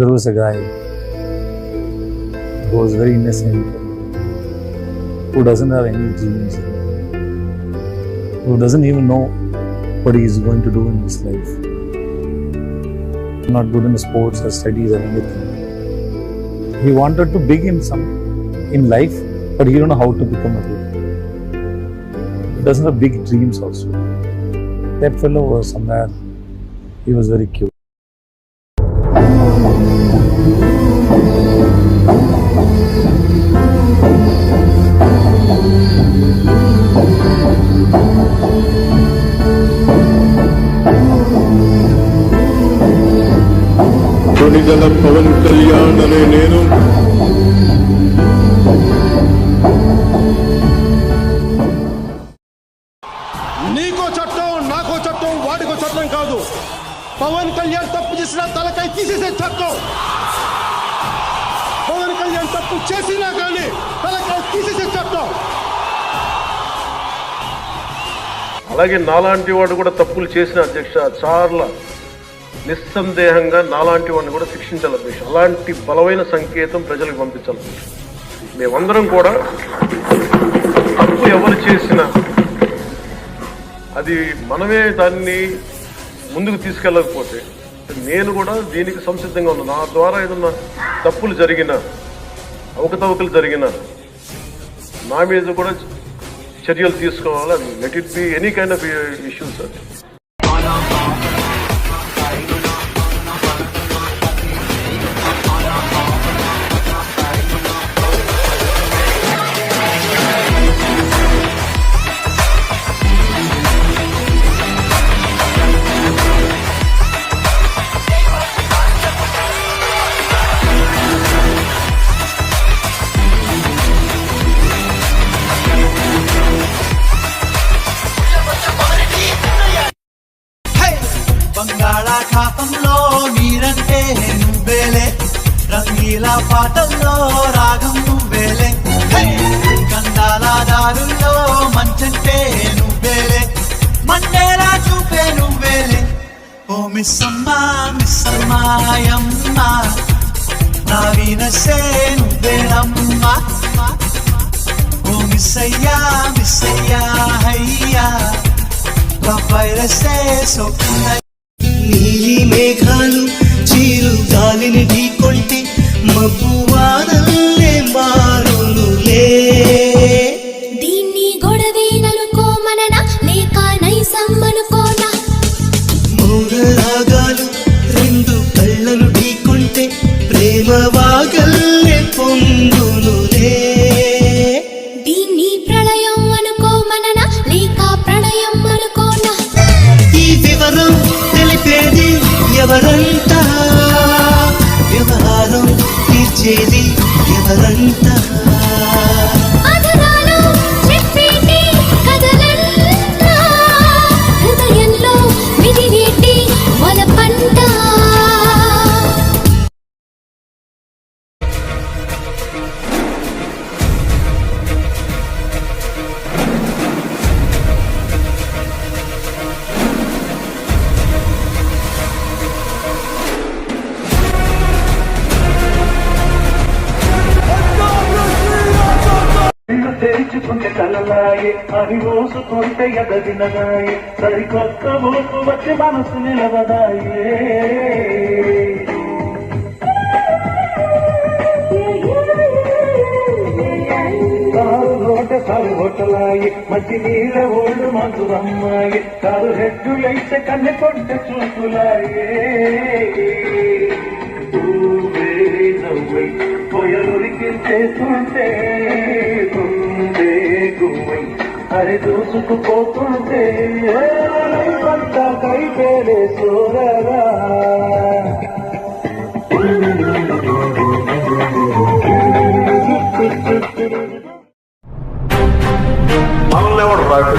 there was a guy who was very innocent, who doesn't have any dreams, who doesn't even know what he is going to do in his life. Not good in sports or studies or anything. He wanted to begin some in life, but he don't know how to become a good. He doesn't have big dreams also. That fellow was somewhere, he was very cute. Konidela Pawan Kalyan అనే నేను. నీకో చట్టం నాకో చట్టం వాడికో చట్టం కాదు. పవన్ కళ్యాణ్ తప్పు చేసిన తలకై తీసేసే చట్టం. పవన్ కళ్యాణ్ తప్పు చేసినా కానీ తలకై తీసేసే చట్టం. అలాగే నాలాంటి వాడు కూడా తప్పులు చేసిన అధ్యక్ష చాలా నిస్సందేహంగా నాలాంటి వాడిని కూడా శిక్షించాలి అధ్యక్ష అలాంటి బలమైన సంకేతం ప్రజలకు పంపించాలి మేమందరం కూడా తప్పు ఎవరు చేసినా అది మనమే దాన్ని ముందుకు తీసుకెళ్ళకపోతే నేను కూడా దీనికి సంసిద్ధంగా ఉన్నాను. నా ద్వారా ఏదన్నా తప్పులు జరిగినా అవకతవకలు జరిగినా నా మీద కూడా చర్యలు తీసుకోవాలి. అది let it be any kind of issues sir బంగాళాఖాతంలో నీరంటే నువ్వేలే. రంగీల పాటల్లో రాగం నువ్వేలే. హై! గంధాల దారుల్లో మంచంటే నువ్వేలే. మండేలా చూపే నువ్వేలే. ఓ మిస్సమ్మా మిస్సమ్మాయమ్మ నా వీనసే నువ్వేనమ్మా. ఓ మిస్సయ్యా మిస్సయ్యా హయ్యా వైరసే సొక్కున చేసేది ఎవరంతా? తెరుచుకుంటే కలలాయే అవి మోసుకుంటే ఎదగినదాయే. సరికొత్త ఊపు వచ్చి మనసు నిలవదాయే. కారు హోటలాయి మంచి నీళ్ళ ఓళ్ళు మంచురమ్మాయి కారు హెడ్డులైతే కన్నె కొట్ట చూపులాయే. అరే దూసుకుపోతుంటే పంట కైపేలే సోరరా మనల్ని ఎవడు రాడు